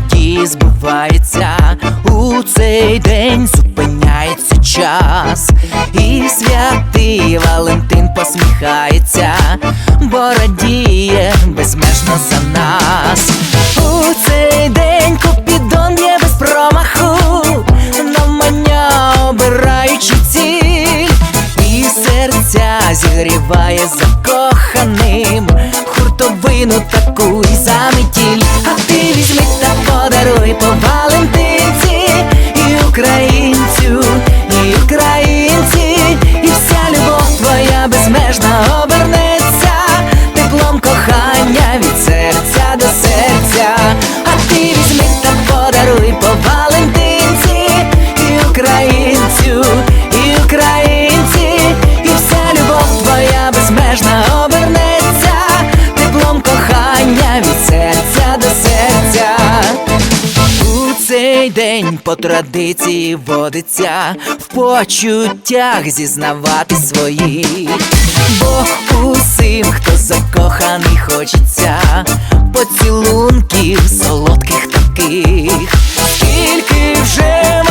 надії збуваються, у цей день зупиняється час, і святий Валентин посміхається, бо радіє безмежно за нас. У цей день Купідон є без промаху, навмання обираючи ціль, і серця зігріває закоханим, хуртовину таку і заметіль. Цей день по традиції водиться в почуттях зізнавати свої, бо усім, хто закоханий, хочеться поцілунків солодких таких, скільки вже